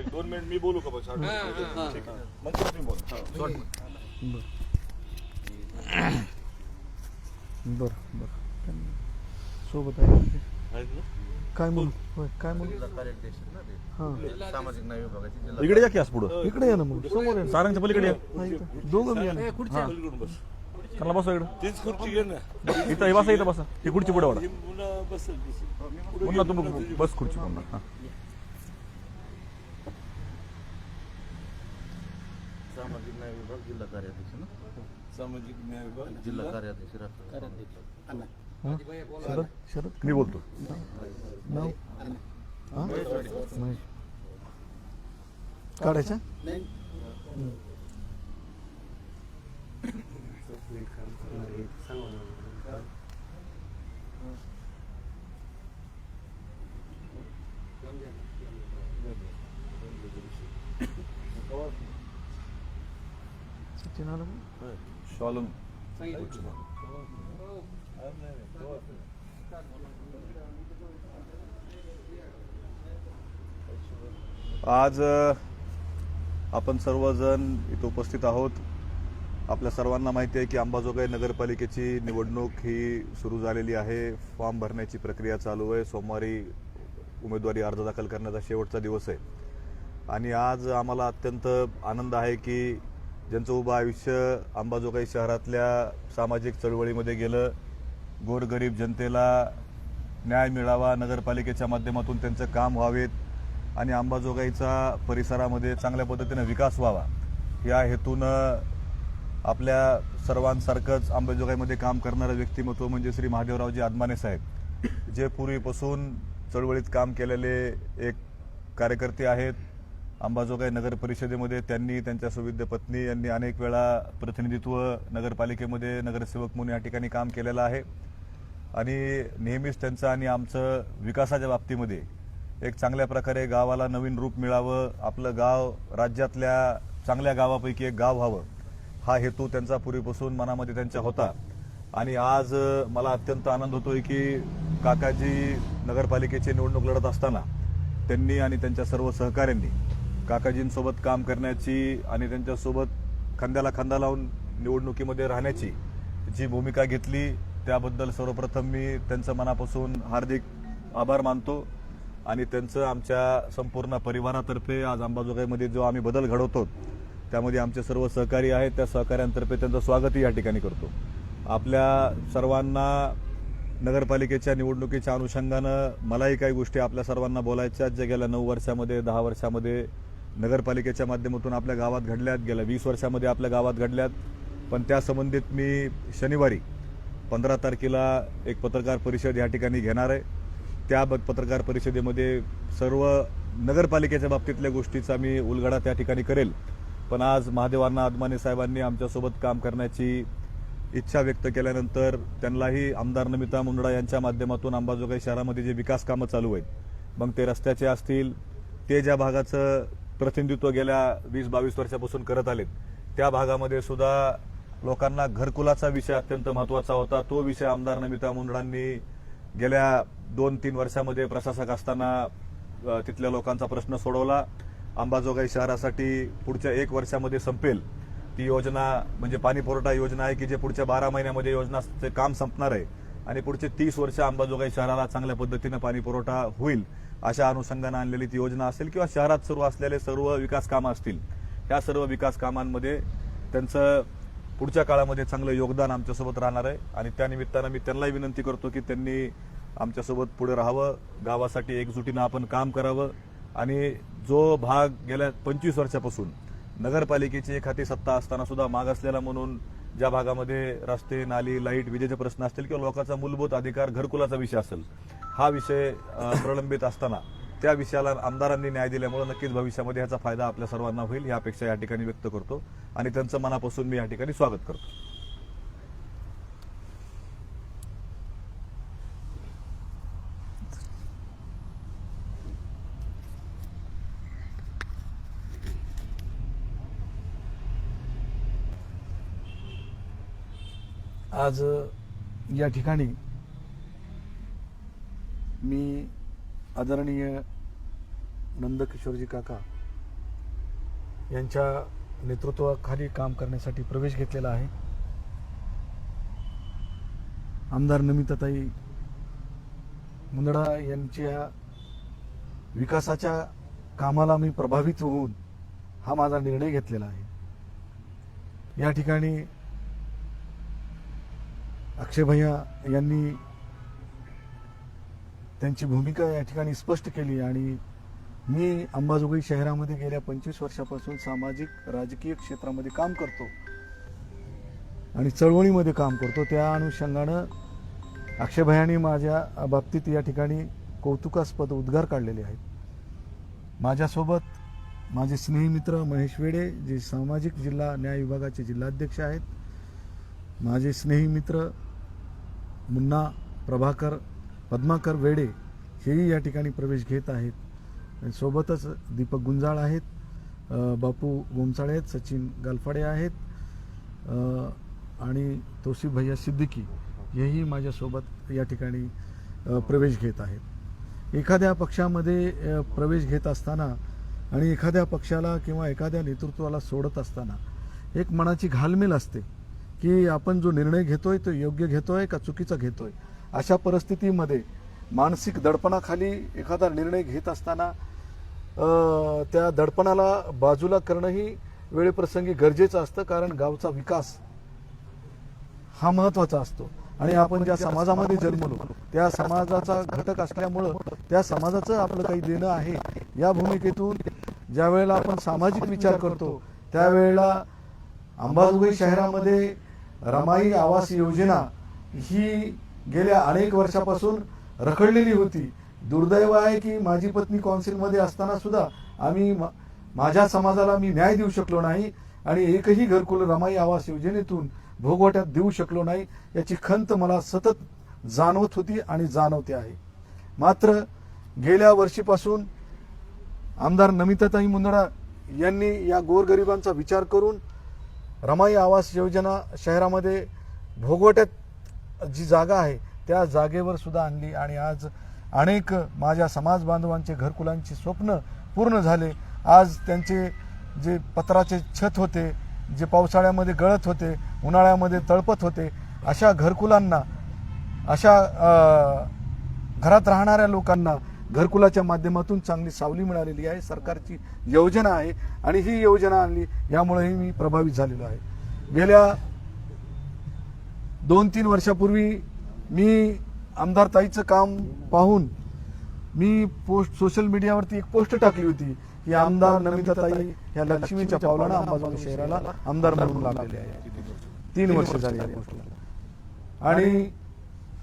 एक दोन मिनिट मी बोलू का बस? ठीक आहे. मग तुम्ही बोला. बर बर बर. सोबत आहे काय म्हणू? होय काय म्हणू? हा. सामाजिक न्याय विभागाची जिल्हा इकडे या की आज पुढं? इकडे या ना मग. समोर या ना. सारंगच्या पलीकडे या. हा, इथं. दोघं ना. पलीकडून बस. त्यांना बसा इकडं. तीच खुर्ची घे ना. इथं हे बसा इथं बसा. ही खुर्ची पुढे वाढा. ही बसेल तुम्ही बस खुर्ची पुन्हा सामाजिक न्याय विभाग जिल्हा कार्याध्यक्ष ना? सामाजिक न्याय विभाग जिल्हा कार्याध्यक्ष राष्ट्रवादी हा? शरद? शरद? मी बोलतो. नाव? महेश काढायचा? शॉलम आज आपण सर्वजण इथं उपस्थित आहोत. आपल्या सर्वांना माहिती आहे की अंबाजोगाई नगरपालिकेची निवडणूक ही सुरू झालेली आहे. फॉर्म भरण्याची प्रक्रिया चालू आहे. सोमवारी उमेदवारी अर्ज दाखल करण्याचा शेवटचा दिवस आहे. आणि आज आम्हाला अत्यंत आनंद आहे की ज्यांचं उभं आयुष्य अंबाजोगाई शहरातल्या सामाजिक चळवळीमध्ये गेलं गोरगरीब जनतेला न्याय मिळावा नगरपालिकेच्या माध्यमातून त्यांचं काम व्हावेत आणि अंबाजोगाईचा परिसरामध्ये चांगल्या पद्धतीनं विकास व्हावा या हेतूनं आपल्या सर्वांसारखंच अंबाजोगाईमध्ये काम करणारं व्यक्तिमत्व म्हणजे श्री महादेवरावजी आदमाने साहेब जे पूर्वीपासून चळवळीत काम केलेले एक कार्यकर्ते आहेत. अंबाजोगाई नगर परिषदेमध्ये त्यांनी त्यांच्या सुविद्य पत्नी यांनी अनेक वेळा प्रतिनिधित्व नगरपालिकेमध्ये नगरसेवक म्हणून या ठिकाणी काम केलेलं आहे. आणि नेहमीच त्यांचं आणि आमचं विकासाच्या बाबतीमध्ये एक चांगल्या प्रकारे गावाला नवीन रूप मिळावं आपलं गाव राज्यातल्या चांगल्या गावापैकी एक गाव व्हावं हा हेतू त्यांचा पूर्वीपासून मनामध्ये त्यांच्या होता. आणि आज मला अत्यंत आनंद होतोय की काकाजी नगरपालिकेची निवडणूक लढत असताना त्यांनी आणि त्यांच्या सर्व सहकाऱ्यांनी काकाजींसोबत काम करण्याची आणि त्यांच्यासोबत खांद्याला खांदा लावून निवडणुकीमध्ये राहण्याची जी भूमिका घेतली त्याबद्दल सर्वप्रथम मी त्यांचं मनापासून हार्दिक आभार मानतो. आणि त्यांचं आमच्या संपूर्ण परिवारातर्फे आज अंबाजोगाईमध्ये जो आम्ही बदल घडवतो त्यामध्ये आमचे सर्व सहकारी आहेत त्या सहकाऱ्यांतर्फे त्यांचं स्वागतही या ठिकाणी करतो. आपल्या सर्वांना नगरपालिकेच्या निवडणुकीच्या अनुषंगानं मलाही काही गोष्टी आपल्या सर्वांना बोलायच्या ज्या गेल्या नऊ वर्षामध्ये दहा वर्षामध्ये नगरपालिकेच्या माध्यमातून आपल्या गावात घडल्यात. गेल्या वीस वर्षामध्ये आपल्या गावात घडल्यात. पण त्या संबंधित मी शनिवारी पंधरा तारखेला एक पत्रकार परिषद या ठिकाणी घेणार आहे. त्या पत्रकार परिषदेमध्ये सर्व नगरपालिकेच्या बाबतीतल्या गोष्टीचा मी उलगडा त्या ठिकाणी करेल. पण आज महादेवांना आदमाने साहेबांनी आमच्यासोबत काम करण्याची इच्छा व्यक्त केल्यानंतर त्यांनाही आमदार नमिता मुंडडा यांच्या माध्यमातून अंबाजोगाई शहरामध्ये जे विकास कामं चालू आहेत मग ते रस्त्याचे असतील ते ज्या भागाचं प्रतिनिधित्व गेल्या वीस बावीस वर्षापासून करत आलेत. त्या भागामध्ये सुद्धा लोकांना घरकुलाचा विषय अत्यंत महत्त्वाचा होता. तो विषय आमदार नमिता मुंडळांनी गेल्या दोन तीन वर्षामध्ये प्रशासक असताना तिथल्या लोकांचा प्रश्न सोडवला. अंबाजोगाई शहरासाठी पुढच्या एक वर्षामध्ये संपेल. ती योजना म्हणजे पाणी पुरवठा योजना आहे की जे पुढच्या बारा महिन्यामध्ये योजनाचे काम संपणार आहे. आणि पुढचे तीस वर्ष अंबाजोगाई शहराला चांगल्या पद्धतीनं पाणी पुरवठा होईल. अशा अनुषंगानं आणलेली ती योजना असेल किंवा शहरात सुरू असलेले सर्व विकास कामं असतील या सर्व विकास कामांमध्ये त्यांचं पुढच्या काळामध्ये चांगलं योगदान आमच्यासोबत राहणार आहे. आणि त्या निमित्तानं मी त्यांनाही विनंती करतो की त्यांनी आमच्यासोबत पुढे राहावं गावासाठी एकजुटीनं आपण काम करावं. आणि जो भाग गेल्या पंचवीस वर्षापासून नगरपालिकेची एखादी सत्ता असताना सुद्धा मागासलेला म्हणून ज्या भागामध्ये रस्ते नाली लाइट विजेचे प्रश्न असतील किंवा लोकांचा मूलभूत अधिकार घरकुलाचा विषय असेल हा विषय प्रलंबित असताना त्या विषयाला आमदारांनी न्याय दिल्यामुळे नक्कीच भविष्यामध्ये ह्याचा फायदा आपल्या सर्वांना होईल ही अपेक्षा या ठिकाणी व्यक्त करतो आणि त्यांचं मनापासून मी या ठिकाणी स्वागत करतो. आज या ठिकाणी मी आदरणीय नंदकिशोरजी काका यांच्या नेतृत्वाखाली काम करण्यासाठी प्रवेश घेतलेला आहे. आमदार नमिताताई मुंदडा यांच्या विकासाच्या कामाला मी प्रभावित होऊन हा माझा निर्णय घेतलेला आहे. या ठिकाणी अक्षय भैया यांनी त्यांची भूमिका या ठिकाणी स्पष्ट केली आणि मी अंबाजोगाई शहरामध्ये गेल्या पंचवीस वर्षापासून सामाजिक राजकीय क्षेत्रामध्ये काम करतो आणि चळवळीमध्ये काम करतो. त्या अनुषंगानं अक्षयभयानी माझ्या बाबतीत या ठिकाणी कौतुकास्पद उद्गार काढलेले आहेत. माझ्यासोबत माझे स्नेही मित्र महेश वेडे जे सामाजिक जिल्हा न्याय विभागाचे जिल्हाध्यक्ष आहेत माझे स्नेही मित्र मुन्ना प्रभाकर पद्माकर वेडे हेही या ठिकाणी प्रवेश घेत आहेत. आणि सोबतच दीपक गुंजाळ आहेत बापू गोमसाळे आहेत सचिन गालफाडे आहेत आणि तोसी भैया सिद्दीकी हेही माझ्यासोबत या ठिकाणी प्रवेश घेत आहेत. एखाद्या पक्षामध्ये प्रवेश घेत असताना आणि एखाद्या पक्षाला किंवा एखाद्या नेतृत्वाला सोडत असताना एक मनाची घालमेल असते. की आपण जो निर्णय घेतोय तो योग्य घेतोय का चुकीचा घेतोय? अशा परिस्थितीमध्ये मानसिक दडपणाखाली एखादा निर्णय घेत असताना त्या दडपणाला बाजूला करणंही वेळेप्रसंगी गरजेचं असतं कारण गावचा विकास हा महत्त्वाचा असतो. आणि आपण ज्या समाजामध्ये जन्मलो त्या समाजाचा घटक असल्यामुळं त्या समाजाचं आपलं काही देणं आहे या भूमिकेतून ज्या वेळेला आपण सामाजिक विचार करतो त्यावेळेला अंबाजोगाई शहरामध्ये रमाई आवास योजना ही गेल्या अनेक वर्षापासून रखडलेली होती. दुर्दैव आहे की माझी पत्नी कौन्सिलमध्ये असताना सुद्धा आम्ही माझ्या समाजाला मी न्याय देऊ शकलो नाही आणि एकही घरकुल रमाई आवास योजनेतून भोगवट्यात देऊ शकलो नाही याची खंत मला सतत जाणवत होती आणि जाणवते आहे. मात्र गेल्या वर्षीपासून आमदार नमिताताई मुंदडा यांनी या गोरगरिबांचा विचार करून रमाई आवास योजना शहरामध्ये भोगवट्यात जी जागा आहे त्या जागेवर सुद्धा आणली आणि आज अनेक माझ्या समाज बांधवांचे घरकुलांची स्वप्न पूर्ण झाले. आज त्यांचे जे पत्राचे छत होते जे पावसाळ्यामध्ये गळत होते उन्हाळ्यामध्ये तळपत होते अशा घरकुलांना अशा घरात राहणाऱ्या लोकांना घरकुलाच्या माध्यमातून चांगली सावली मिळालेली आहे सरकारची योजना आहे आणि ही योजना आणली यामुळेही मी प्रभावित झालेलो आहे. गेल्या दोन तीन वर्षापूर्वी मी आमदार ताईचं काम पाहून मी पोस्ट सोशल मीडियावरती एक पोस्ट टाकली होती की आमदार नमिता ताई ह्या लक्ष्मीच्या पावलानं अंबाजोगाई शहराला आमदार म्हणून लागलेले आहे. तीन वर्ष झाली या आणि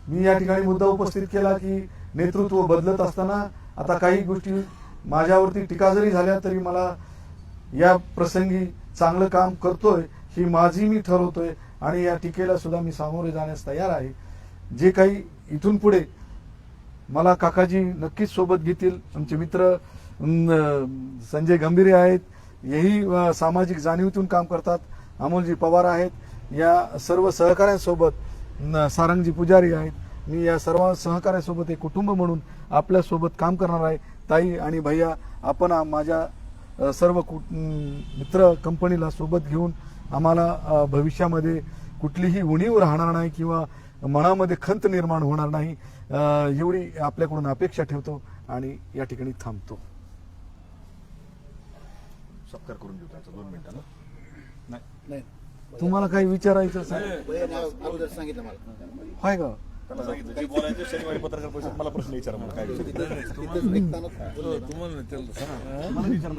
मी या ठिकाणी मुद्दा उपस्थित केला की नेतृत्व बदलत असताना आता काही गोष्टी माझ्यावरती टीका जरी झाल्या तरी मला या प्रसंगी चांगलं काम करतोय ही माझी मी ठरवतोय आणि या टीकेला सुद्धा मी सामोरे जाण्यास तयार आहे. जे काही इथून पुढे मला काकाजी नक्कीच सोबत घेतील. आमचे मित्र संजय गंभीरे आहेत. हेही सामाजिक जाणीवतून काम करतात. अमोलजी पवार आहेत. या सर्व सहकाऱ्यांसोबत सारंगजी पुजारी आहेत. मी या सर्व सहकाऱ्यासोबत एक कुटुंब म्हणून आपल्यासोबत काम करणार आहे. ताई आणि भैया आपण माझ्या सर्व कु- मित्र कंपनीला सोबत घेऊन आम्हाला भविष्यामध्ये कुठलीही उणीव राहणार नाही किंवा मनामध्ये खंत निर्माण होणार नाही एवढी आपल्याकडून अपेक्षा ठेवतो आणि या ठिकाणी थांबतो. सत्कार करून घेऊ त्यांचा दोन मिनिटानं नाही. तुम्हाला काही विचारायचं होय का? त्यांना सांगितलं जे बोलायचं शनिवारी पत्रकार परिषद मला प्रश्न विचारा मला काय विचारायचं. तुम्हाला मला विचारणार